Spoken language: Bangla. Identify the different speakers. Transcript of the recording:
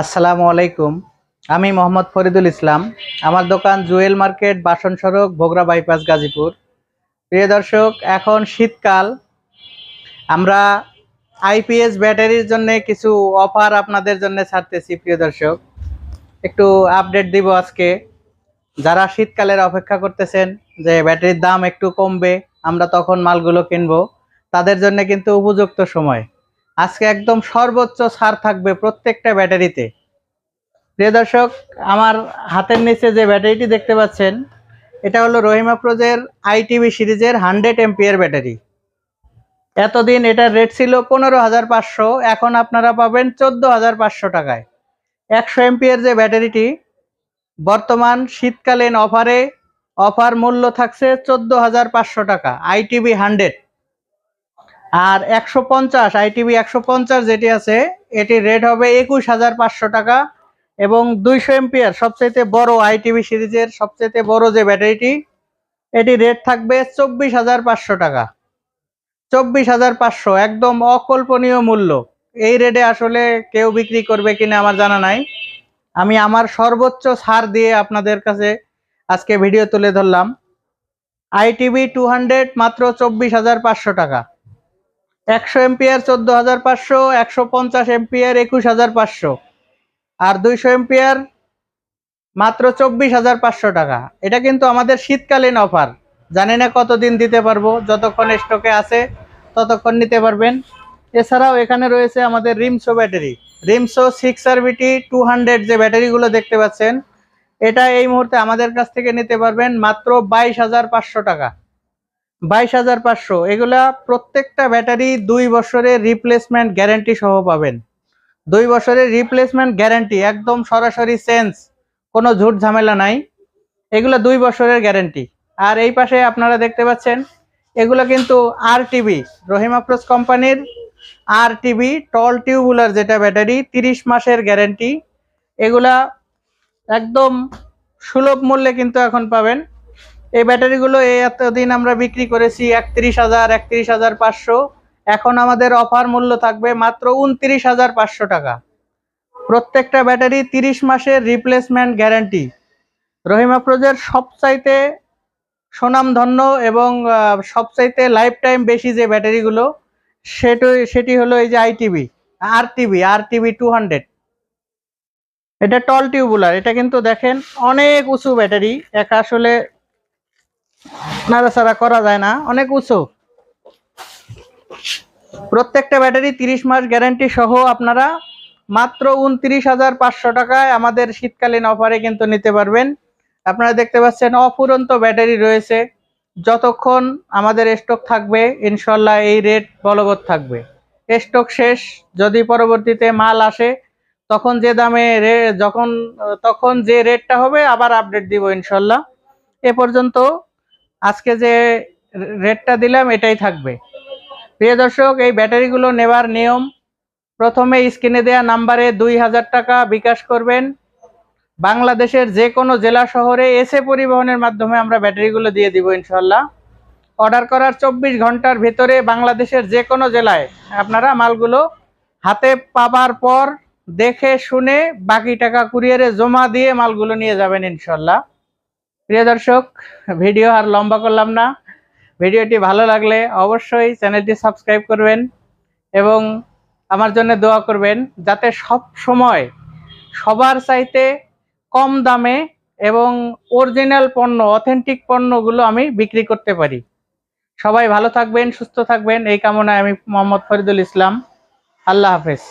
Speaker 1: আসসালামু আলাইকুম। আমি মোহাম্মদ ফরিদুল ইসলাম। আমার দোকান জুয়েল মার্কেট, বাসন সড়ক, ভোগরা বাইপাস, গাজীপুর। প্রিয় দর্শক, এখন শীতকাল। আমরা আইপিএস ব্যাটারির জন্য কিছু অফার আপনাদের জন্য ছাড়তেছি, প্রিয় দর্শক। একটু আপডেট দিব আজকে। যারা শীতকালের অপেক্ষা করতেছেন যে ব্যাটারির দাম একটু কমবে, আমরা তখন মালগুলো কিনবো, তাদের জন্য কিন্তু উপযুক্ত সময়। আজকে একদম সর্বোচ্চ ছাড় থাকবে প্রত্যেকটা ব্যাটারিতে। প্রিয় দর্শক, আমার হাতের নিচে যে ব্যাটারিটি দেখতে পাচ্ছেন, এটা হলো রহিমা প্রোজের আইটিভি সিরিজের হান্ড্রেড এমপিয়ার ব্যাটারি। এতদিন এটার রেট ছিল পনেরো হাজার পাঁচশো, এখন আপনারা পাবেন চোদ্দ হাজার পাঁচশো টাকায়। একশো এমপিয়ার যে ব্যাটারিটি, বর্তমান শীতকালীন অফারে অফার মূল্য থাকছে চোদ্দ হাজার পাঁচশো টাকা, আইটিভি হান্ড্রেড। আর একশো পঞ্চাশ আইটিভি একশো পঞ্চাশ যেটি আছে এটির রেট হবে একুশ হাজার পাঁচশো টাকা এবং দুইশো এমপিয়ার সবচেয়ে বড় আইটিভি সিরিজের সবচেয়ে বড় যে ব্যাটারিটি, এটি রেট থাকবে চব্বিশ হাজার পাঁচশো টাকা। চব্বিশ হাজার পাঁচশো, একদম অকল্পনীয় মূল্য। এই রেটে আসলে কেউ বিক্রি করবে কিনা আমার জানা নাই। আমি আমার সর্বোচ্চ ছাড় দিয়ে আপনাদের কাছে আজকে ভিডিও তুলে ধরলাম। আইটিভি টু হান্ড্রেড মাত্র চব্বিশ হাজার পাঁচশো টাকা। একশো এমপিয়ার চোদ্দ হাজার পাঁচশো, একশো পঞ্চাশ এমপিয়ার একুশ হাজার পাঁচশো। আর দুইশো এমপিয়ার মাত্র চব্বিশ হাজার পাঁচশো টাকা। এটা কিন্তু আমাদের শীতকালীন অফার। জানি না কতদিন দিতে পারব, যতক্ষণ স্টকে আছে ততক্ষণ নিতে পারবেন। এছাড়াও এখানে রয়েছে আমাদের রিমসো ব্যাটারি। রিমসো সিক্স আর বিটি টু হান্ড্রেড যে ব্যাটারিগুলো দেখতে পাচ্ছেন, এটা এই মুহূর্তে আমাদের কাছ থেকে নিতে পারবেন মাত্র বাইশ হাজার পাঁচশো টাকা। বাইশ হাজার পাঁচশো। এগুলা প্রত্যেকটা ব্যাটারি দুই বছরের রিপ্লেসমেন্ট গ্যারান্টি সহ পাবেন। দুই বছরের রিপ্লেসমেন্ট গ্যারান্টি একদম সরাসরি সেন্স কোনো ঝুট ঝামেলা নাই। এগুলো দুই বছরের গ্যারান্টি আর এই পাশে আপনারা দেখতে পাচ্ছেন, এগুলো কিন্তু আর টিভি রহিমাপ্রোস কোম্পানির আর টিভি টল টিউবুলার যেটা ব্যাটারি, তিরিশ মাসের গ্যারান্টি এগুলা একদম সুলভ মূল্যে কিন্তু এখন পাবেন। এই ব্যাটারিগুলো এই এতদিন আমরা বিক্রি করেছি একত্রিশ হাজার একত্রিশ হাজার পাঁচশো। এখন আমাদের অফার মূল্য থাকবে মাত্র উনত্রিশ হাজার পাঁচশো টাকা। প্রত্যেকটা ব্যাটারি তিরিশ মাসের রিপ্লেসমেন্ট গ্যারান্টি রহিমা প্রোজের সবচাইতে সুনামধন্য এবং সবচাইতে লাইফ টাইম বেশি যে ব্যাটারিগুলো, সেটি সেটি হলো এই যে ITV R TV R TV two hundred এটা টল টিউবুলার এটা কিন্তু দেখেন অনেক উঁচু ব্যাটারি, এক আসলে নাড়াচাড়া করা যায় না, অনেক উঁচু। প্রত্যেকটা ব্যাটারি তিরিশ মাস গ্যারান্টি সহ আপনারা মাত্র উনত্রিশ হাজার পাঁচশো টাকায় আমাদের শীতকালীন অফারে কিন্তু নিতে পারবেন। আপনারা দেখতে পাচ্ছেন অফুরন্ত ব্যাটারি রয়েছে। যতক্ষণ আমাদের স্টক থাকবে, ইনশাল্লাহ এই রেট বলবৎ থাকবে। স্টক শেষ, যদি পরবর্তীতে মাল আসে, তখন যে দামে রে, যখন, তখন যে রেটটা হবে, আবার আপডেট দিব ইনশাল্লাহ। এ পর্যন্ত আজকে যে রেটটা দিলাম, এটাই থাকবে। প্রিয় দর্শক, এই ব্যাটারিগুলো নেবার নিয়ম, প্রথমে স্ক্রিনে দেওয়া নাম্বারে দুই হাজার টাকা বিকাশ করবেন। বাংলাদেশের যে কোনো জেলা শহরে এসে পরিবহনের মাধ্যমে আমরা ব্যাটারিগুলো দিয়ে দিব ইনশাল্লাহ অর্ডার করার চব্বিশ ঘণ্টার ভিতরে বাংলাদেশের যে কোনো জেলায় আপনারা মালগুলো হাতে পাবার পর দেখে শুনে বাকি টাকা কুরিয়ারে জমা দিয়ে মালগুলো নিয়ে যাবেন ইনশাল্লাহ প্রিয় দর্শক, ভিডিও আর লম্বা করলাম না। ভিডিওটি ভালো লাগলে অবশ্যই চ্যানেলটি সাবস্ক্রাইব করবেন এবং আমার জন্য দোয়া করবেন যাতে সব সময় সবার চাইতে কম দামে এবং অরিজিনাল পণ্য, অথেন্টিক পণ্যগুলো আমি বিক্রি করতে পারি। সবাই ভালো থাকবেন, সুস্থ থাকবেন। এই কামনায় আমি মোহাম্মদ ফরিদুল ইসলাম। আল্লাহ হাফেজ।